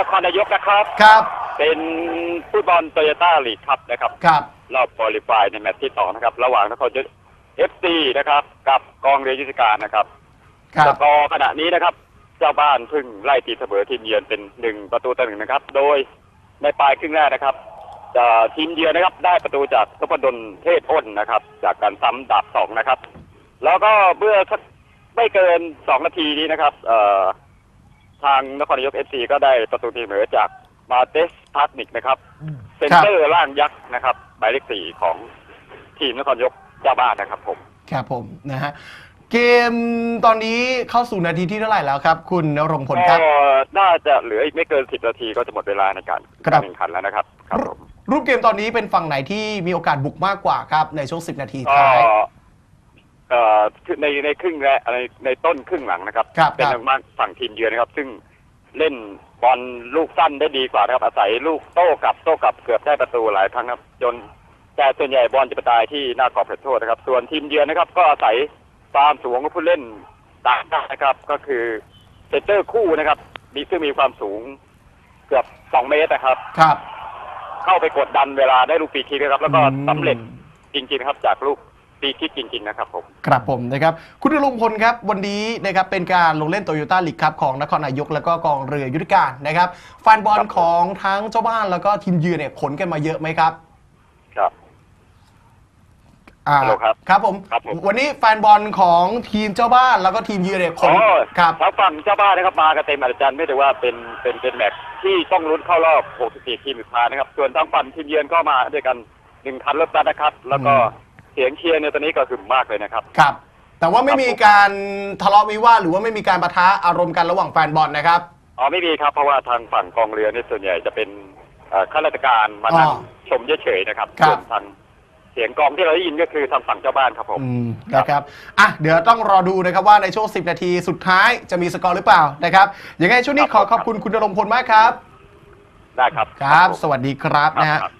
นครนายกนะครับ ครับ เป็นฟุตบอลโตโยต้าลีกครับนะครับครับ รอบควอลิฟายในแมตช์ที่สองนะครับ ระหว่างนครนายกเอฟซีนะครับ กับกองเรือยุทธการนะครับครัสบ กอร์ขณะนี้นะครับ เจ้าบ้านเพึ่งไล่ตีเสมอทีมเยือนเป็นหนึ่งประตูต่อหนึ่งนะครับ โดยในปลายครึ่งแรกนะครับจะทีมเยือนนะครับ ได้ประตูจากนพดลเทศอ้นนะครับ จากการซ้ำดาบสองนะครับ แล้วก็เมื่อสักไม่เกินสองนาทีนี้นะครับ เอ่อ ทางนครนายกเอฟซีก็ได้ประตูทีเสมอจากมาเตสพาร์ทนิกนะครับ เซนเตอร์ล่างยักษ์นะครับหมายเลขสี่ของทีมนครนายกเจ้าบ้านนะครับผมครับผมนะฮะเกมตอนนี้เข้าสู่นาทีที่เท่าไหร่แล้วครับ คุณนรงพลครับก็น่าจะเหลืออีกไม่เกินสิบนาทีก็จะหมดเวลาในการครับการแข่งขันแล้วนะครับครับผมรูปเกมตอนนี้เป็นฝั่งไหนที่มีโอกาสบุกมากกว่าครับในช่วง10นาทีก็ท้าย เอ่อในในครึ่งแรกในในต้นครึ่งหลังนะครับ ครับเป็นครับ ทางบ้านฝั่งทีมเยือนนะครับ ซึ่งเล่นบอลลูกสั้นได้ดีกว่านะครับ อาศัยลูกโต้กลับโต้กลับเกือบได้ประตูหลายครั้งครับจนแต่ส่วนใหญ่บอลจะไปตายที่หน้ากรอบเขตโทษนะครับ ส่วนทีมเยือนนะครับ ก็อาศัยความสูงของผู้เล่นต่างกันนะครับ ก็คือเซนเตอร์คู่นะครับ มีซึ่งมีความสูงเกือบสองเมตรนะครับ ครับเข้าไปกดดันเวลาได้ลูกฟรีคิกนะครับ แล้วก็อืมสำเร็จจริงๆนะครับจากลูก ฟรีคิกจริง ๆ นะครับผม ครับผมนะครับ คุณนรงพลครับ วันนี้นะครับเป็นการลงเล่นโตโยต้าลีกครับของนครนายกแล้วก็กองเรือยุทธการนะครับแฟนบอลครับผม ของทั้งเจ้าบ้านแล้วก็ทีมเยือนเนี่ยขนกันมาเยอะไหมครับครับ อ่าฮัลโหลครับครับผมครับผม วันนี้แฟนบอลของทีมเจ้าบ้านแล้วก็ทีมเยือนเนี่ยขอ๋นอครับทางฝั่งเจ้าบ้านนะครับมากันเต็มอาจารย์ไม่ได้ว่าเป็นเป็นเป็นแมตช์ที่ต้องลุ้นเข้ารอบ 64 ทีมสุดท้ายนะครับ ส่วนทางฝั่งทีมเยือนก็มาด้วยกันหนึ่งคันรถบัสนะครับ แล้วก็ เสียงเชียร์ในยตอนนี้ก็หึมมากเลยนะครับ ครับ แต่ว่าไม่ครับมีผมการทะเลาะวิวาทหรือว่าไม่มีการปะทะอารมณ์กันระหว่างแฟนบอลนะครับ อ๋อไม่มีครับเพราะว่าทางฝั่งกองเรือเนี่ยส่วนใหญ่จะเป็นเอ่อข้าราชการมานั่งอ๋อชมเฉยๆนะครับครับ ส่วนทางเสียงกองที่เราได้ยินก็คือทางฝั่งเจ้าบ้านครับผม อืมนะครับอะเดี๋ยวต้องรอดูนะครับว่าในช่วง 10 นาทีสุดท้ายจะมีสกอร์หรือเปล่านะครับยังไงช่วงนี้ครับขอขอบคุณคุณนรงพลมากครับ ได้ครับ ครับผมสวัสดีครับครับนะฮะ ครับ